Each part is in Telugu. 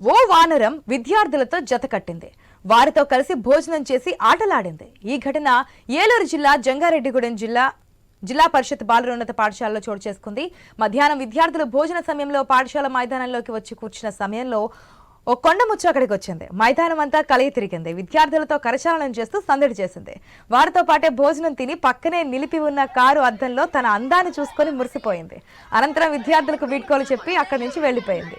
ఓ వానరం విద్యార్థులతో జత కట్టింది. వారితో కలిసి భోజనం చేసి ఆటలాడింది. ఈ ఘటన ఏలూరు జిల్లా జంగారెడ్డిగూడెం జిల్లా జిల్లా పరిషత్ బాలరోన్నత పాఠశాలలో చోటు చేసుకుంది. మధ్యాహ్నం విద్యార్థులు భోజన సమయంలో పాఠశాల మైదానంలోకి వచ్చి కూర్చున్న సమయంలో ఓ కొండ ముచ్చు అక్కడికి వచ్చింది. మైదానం అంతా కలిగి తిరిగింది. విద్యార్థులతో కరచాలనం చేస్తూ సందడి చేసింది. వారితో పాటే భోజనం తిని పక్కనే నిలిపి ఉన్న కారు అద్దంలో తన అందాన్ని చూసుకొని మురిసిపోయింది. అనంతరం విద్యార్థులకు వీడ్కోలు చెప్పి అక్కడి నుంచి వెళ్ళిపోయింది.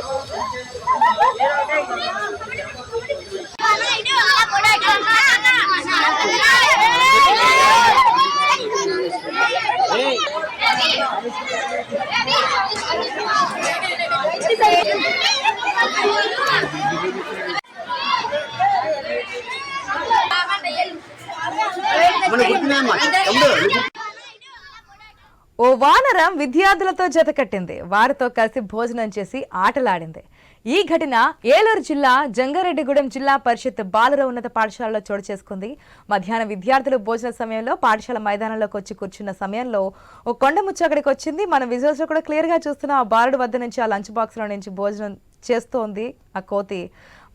ఓ వానరం విద్యార్థులతో జతకట్టింది వారితో కలిసి భోజనం చేసి ఆటలాడింది. ఈ ఘటన ఏలూరు జిల్లా జంగారెడ్డిగూడెం జిల్లా పరిషత్ బాలుర ఉన్నత పాఠశాలలో చోటు చేసుకుంది. మధ్యాహ్నం విద్యార్థులు భోజన సమయంలో పాఠశాల మైదానంలోకి వచ్చి కూర్చున్న సమయంలో ఓ కొండ ముచ్చు అక్కడికి వచ్చింది మన విజువల్స్లో కూడా క్లియర్గా చూస్తున్న. ఆ బాలుడు వద్ద నుంచి ఆ లంచ్ బాక్స్లో నుంచి భోజనం చేస్తోంది. ఆ కోతి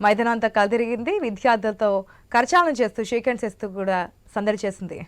మైదానం అంతా విద్యార్థులతో కరచాలనం చేస్తూ షేక్ హ్యాండ్స్ ఇస్తూ కూడా సందడి చేసింది.